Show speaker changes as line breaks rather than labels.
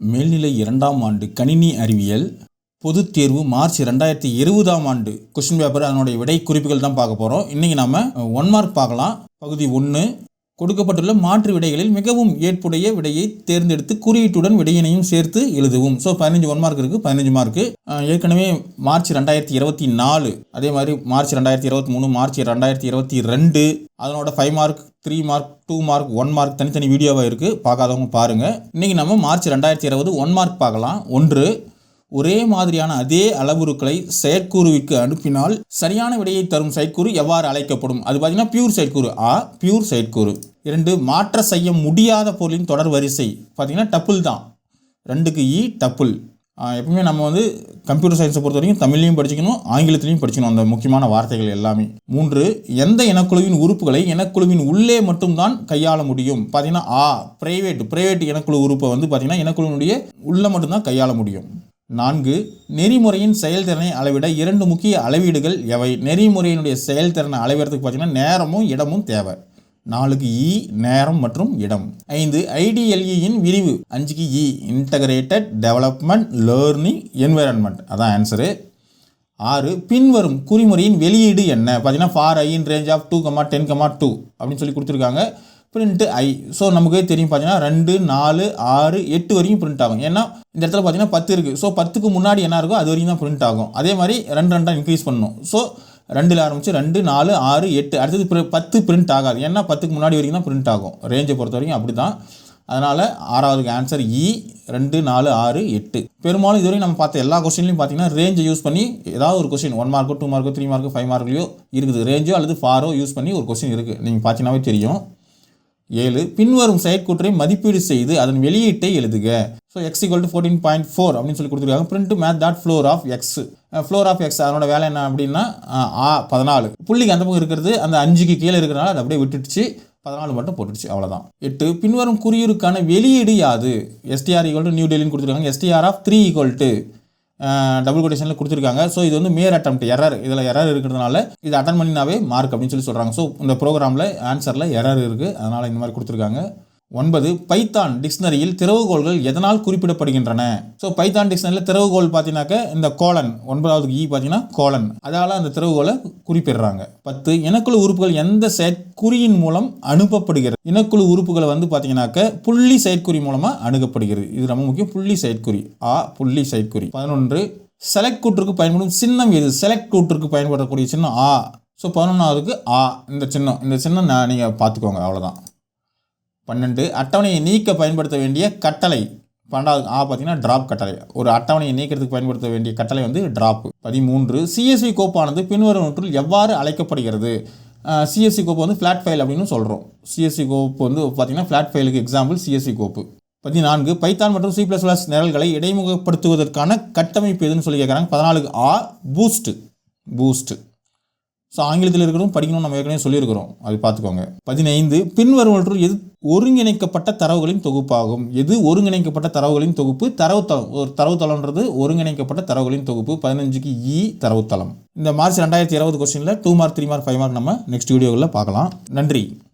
மேல்நிலை இரண்டாம் ஆண்டு கணினி அறிவியல் பொதுத் தேர்வு மார்ச் ரெண்டாயிரத்தி இருபதாம் ஆண்டு கொஸ்டின் பேப்பர் அதனுடைய விடை குறிப்புகள் தான் பார்க்க போகிறோம் இன்றைக்கி நம்ம ஒன் மார்க் பார்க்கலாம். பகுதி ஒன்று கொடுக்கப்பட்டுள்ள மாற்று விடைகளில் மிகவும் ஏற்புடைய விடையை தேர்ந்தெடுத்து குறியீட்டுடன் விடையினையும் சேர்த்து எழுதுவோம். ஸோ பதினஞ்சு ஒன் மார்க் இருக்குது பதினஞ்சு மார்க்கு ஏற்கனவே மார்ச் ரெண்டாயிரத்தி இருபத்தி நாலு அதே மாதிரி மார்ச் ரெண்டாயிரத்தி இருபத்தி மூணு மார்ச் ரெண்டாயிரத்தி இருபத்தி ரெண்டு அதனோட five mark three mark two mark one mark தனித்தனி வீடியோவாக இருக்குது பார்க்காதவங்க பாருங்கள் இன்றைக்கி நம்ம மார்ச் ரெண்டாயிரத்தி இருபது ஒன் மார்க் பார்க்கலாம். ஒன்று ஒரே மாதிரியான அதே அளவுருக்களை செயற்கூறுவிற்கு அனுப்பினால் சரியான விடையை தரும் செயற்கூறு எவ்வாறு அழைக்கப்படும்? அது பார்த்தீங்கன்னா பியூர் செயற்கூறு. ஆ பியூர் செயற்கூறு. இரண்டு மாற்ற செய்ய முடியாத பொருளின் தொடர் வரிசை. பார்த்தீங்கன்னா டப்புள் தான். ரெண்டுக்கு e, இ டப்புள் எப்பவுமே நம்ம வந்து கம்ப்யூட்டர் சயின்ஸை பொறுத்த வரைக்கும் தமிழ்லையும் படிச்சுக்கணும் ஆங்கிலத்திலையும் படிச்சுக்கணும் அந்த முக்கியமான வார்த்தைகள் எல்லாமே. மூன்று எந்த இனக்குழுவின் உறுப்புகளை இனக்குழுவின் உள்ளே மட்டும்தான் கையாள முடியும்? பார்த்தீங்கன்னா ஆ பிரைவேட் பிரைவேட் இனக்குழு உறுப்பை வந்து பார்த்தீங்கன்னா இனக்குழுவினுடைய உள்ளே மட்டும்தான் கையாள முடியும். நான்கு நெறிமுறையின் செயல்திறனை அளவிட இரண்டு முக்கிய அளவீடுகள் எவை? நெறிமுறையினுடைய செயல்திறனை அளவிடுறதுக்கு பார்த்தீங்கன்னா நேரமும் இடமும் தேவை. நாலுக்கு இ நேரம் மற்றும் இடம். ஐந்து ஐடிஎல்இயின் விரிவு. அஞ்சுக்கு இ இன்டகிரேட்டட் டெவலப்மெண்ட் லேர்னிங் என்வைரன்மெண்ட் அதான் ஆன்சரு ஆறு பின்வரும் குறிமுறையின் வெளியீடு என்ன? பார்த்தீங்கன்னா for I in range of two comma ten comma two அப்படின்னு சொல்லி கொடுத்துருக்காங்க. பிரிண்ட்டு ஐ ஸோ நமக்கே தெரியும் பார்த்தீங்கன்னா ரெண்டு நாலு ஆறு எட்டு வரைக்கும் பிரிண்ட் ஆகும். ஏன்னா இந்த இடத்துல பார்த்தீங்கன்னா பத்து இருக்குது ஸோ பத்துக்கு முன்னாடி என்ன இருக்கோ அது வரைக்கும் தான் பிரிண்ட் ஆகும். அதே மாதிரி ரெண்டு ரெண்டாக இன்க்ரீஸ் பண்ணணும். ஸோ ரெண்டில் ஆரம்பித்து ரெண்டு நாலு ஆறு எட்டு அடுத்தது பத்து பிரிண்ட் ஆகாது. ஏன்னா பத்துக்கு முன்னாடி வரைக்கும் தான் பிரிண்ட் ஆகும். ரேஞ்சை பொறுத்த வரைக்கும் அப்படி தான் அதனால் ஆறாவதுக்கு ஆன்சர் இ e, ரெண்டு நாலு ஆறு எட்டு. பெரும்பாலும் இதுவரை நம்ம பார்த்த எல்லா கொஸ்டின்லையும் பார்த்தீங்கன்னா ரேஞ்சை யூஸ் பண்ணி ஏதாவது ஒரு கொஸ்டின் ஒன் மார்க்கோ டூ மார்க்கோ த்ரீ மார்க்கோ ஃபைவ் மார்க்லையோ இருக்குது. ரேஞ்சோ அல்லது ஃபாரோ யூஸ் பண்ணி ஒரு கொஸ்டின் இருக்குது நீங்கள் பார்த்தீங்கன்னாவே தெரியும். ஏழு. பின்வரும் செயற்கூற்றை மதிப்பீடு செய்து அதன் வெளியீட்டை எழுதுக. So X equal to fourteen point four அப்படின்னு சொல்லி கொடுத்துருக்காங்க. Print math dot floor of X floor of X அதனோட வேலை என்ன அப்படின்னா uh, ஆ பதினாலு. புள்ளிக்கு அந்த பக்கம் இருக்கிறது அந்த அஞ்சுக்கு கீழே இருக்கிறனால அதை அப்படியே விட்டுடுச்சு. பதினாலு மட்டும் போட்டுடுச்சு அவ்வளோதான் எட்டு. பின்வரும் குறியீருக்கான வெளியீடு யாது? எஸ்டிஆர் ஈக்குவல் டு நியூ டெல்லின்னு கொடுத்துருக்காங்க. STR of three equal to double கொட்டேஷனில் கொடுத்துருக்காங்க. ஸோ இது வந்து மேர் அட்டம் எரர் இதில் எரர் இருக்கிறதுனால இது அட்டன் பண்ணினாவே மார்க் அப்படின்னு சொல்லி சொல்கிறாங்க ஸோ இந்த ப்ரோக்ராமில் ஆன்சரில் எரர் இருக்குது அதனால் இந்த மாதிரி கொடுத்துருக்காங்க. ஒன்பது பைத்தான் டிக்ஷனரியில் திறவுகோள்கள் எதனால் குறிப்பிடப்படுகின்றன? ஸோ பைத்தான் டிக்ஷனரியில் திறவுகோள் பார்த்தீங்கன்னாக்க இந்த கோலன் ஒன்பதாவது இ பார்த்தீங்கன்னா கோலன் அதால் அந்த திறவுகோலை குறிப்பிடுறாங்க. பத்து இனக்குழு உறுப்புகள் எந்த செயற்குறியின் மூலம் அனுப்பப்படுகிறது? இனக்குழு உறுப்புகளை வந்து பார்த்தீங்கன்னாக்க புள்ளி செயற்குறி மூலமாக அணுகப்படுகிறது. இது ரொம்ப முக்கியம். புள்ளி செயற்குறி. ஆ புள்ளி செயற்குறி. பதினொன்று செலக்ட் கூற்றுக்கு பயன்படும் சின்னம் எது? செலக்ட் கூற்றுக்கு பயன்படக்கூடிய சின்னம் ஆ. ஸோ பதினொன்றாவதுக்கு ஆ. இந்த சின்னம் இந்த சின்னம் நான் நீங்கள் பார்த்துக்கோங்க. அவ்வளோதான் பன்னெண்டு. அட்டவணையை நீக்க பயன்படுத்த வேண்டிய கட்டளை. பன்னெண்டாவது ஆ பார்த்தீங்கன்னா ட்ராப் கட்டளை. ஒரு அட்டவணையை நீக்கிறதுக்கு பயன்படுத்த வேண்டிய கட்டளை வந்து ட்ராப் பதிமூன்று. சிஎஸ்வி கோப்பானது பின்வருவற்றில் எவ்வாறு அழைக்கப்படுகிறது? சிஎஸ்சி கோப்பு வந்து ஃப்ளாட் ஃபைல் அப்படின்னு சொல்கிறோம் சிஎஸ்சி கோப்பு வந்து பார்த்தீங்கன்னா ஃப்ளாட் ஃபைலுக்கு எக்ஸாம்பிள் சிஎஸ்சி கோப்பு. பதினான்கு. பைத்தான் மற்றும் சி ப்ளஸ் ப்ளஸ் நிரல்களை இடைமுகப்படுத்துவதற்கான கட்டமைப்பு எதுன்னு சொல்லி கேட்குறாங்க பதினாலுக்கு ஆ பூஸ்ட் பூஸ்ட் ஸோ ஆங்கிலத்தில் இருக்கிறதும் படிக்கணும் நம்ம ஏற்கனவே சொல்லியிருக்கிறோம். அது பார்த்துக்கோங்க. பதினைந்து பின்வருவற்று எது ஒருங்கிணைக்கப்பட்ட தரவுகளின் தொகுப்பாகும்? எது ஒருங்கிணைக்கப்பட்ட தரவுகளின் தொகுப்பு? தரவுத்தளம் ஒரு தரவுத்தளம்ன்றது ஒருங்கிணைக்கப்பட்ட தரவுகளின் தொகுப்பு. பதினஞ்சுக்கு இ e, தரவுத்தளம் இந்த மார்ச் ரெண்டாயிரத்தி இருபது கொஸ்டினில் two mark three mark five mark நம்ம நெக்ஸ்ட் வீடியோவில் பார்க்கலாம். நன்றி.